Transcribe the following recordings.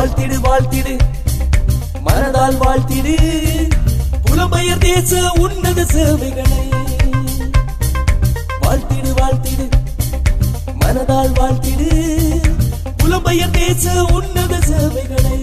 வாழ்த்திடு வாழ்த்திடு. மனதால் வாழ்த்திடு. புலம்பெயர் தேச உன்னத சேவைகளை. வாழ்த்திடு வாழ்த்திடு. மனதால் வாழ்த்திடு. புலம்பெயர் தேச உன்னத சேவைகளை.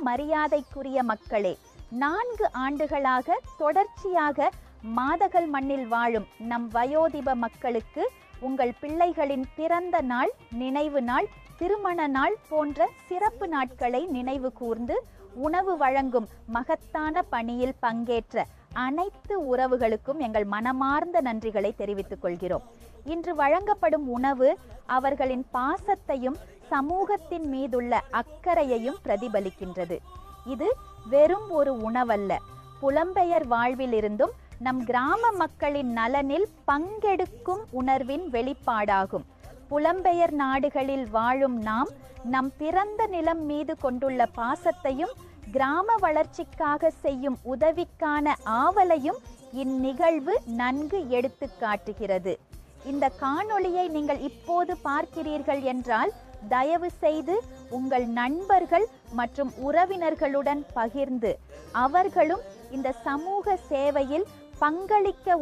மரியாதைக்குரிய மக்களே நான்கு ஆண்டுகளாக தொடர்ச்சியாக மாதகல் மண்ணில் வாழும் நம் வயோதிப மக்களுக்கு உங்கள் பிள்ளைகளின் பிறந்த நாள் நினைவு நாள் திருமண நாள் போன்ற சிறப்பு நாட்களை நினைவு கூர்ந்து உணவு வழங்கும் மகத்தான பணியில் பங்கேற்ற அனைத்து உறவுகளுக்கும் எங்கள் மனமார்ந்த நன்றிகளை தெரிவித்துக் கொள்கிறோம். இன்று வழங்கப்படும் உணவு அவர்களின் பாசத்தையும் சமூகத்தின் மீதுள்ள அக்கறையையும் பிரதிபலிக்கின்றது. இது வெறும் ஒரு உணவல்ல புலம்பெயர் வாழ்விலிருந்தும் நம் கிராம மக்களின் நலனில் பங்கெடுக்கும் உணர்வின் வெளிப்பாடாகும். புலம்பெயர் நாடுகளில் வாழும் நாம் நம் பிறந்த நிலம் மீது கொண்டுள்ள பாசத்தையும் கிராம வளர்ச்சிக்காக செய்யும் உதவிக்கான ஆவலையும் இந்நிகழ்வு நன்கு எடுத்து காட்டுகிறது. இந்த காணொளியை நீங்கள் இப்போது பார்க்கிறீர்கள் என்றால் தயவு செய்து உங்கள் நண்பர்கள் மற்றும் உறவினர்களுடன் பகிர்ந்து அவர்களும் இந்த சமூக சேவையில் பங்களிக்க